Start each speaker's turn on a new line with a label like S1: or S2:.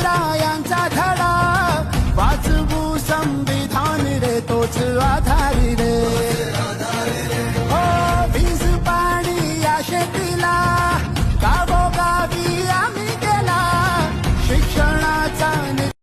S1: mirar.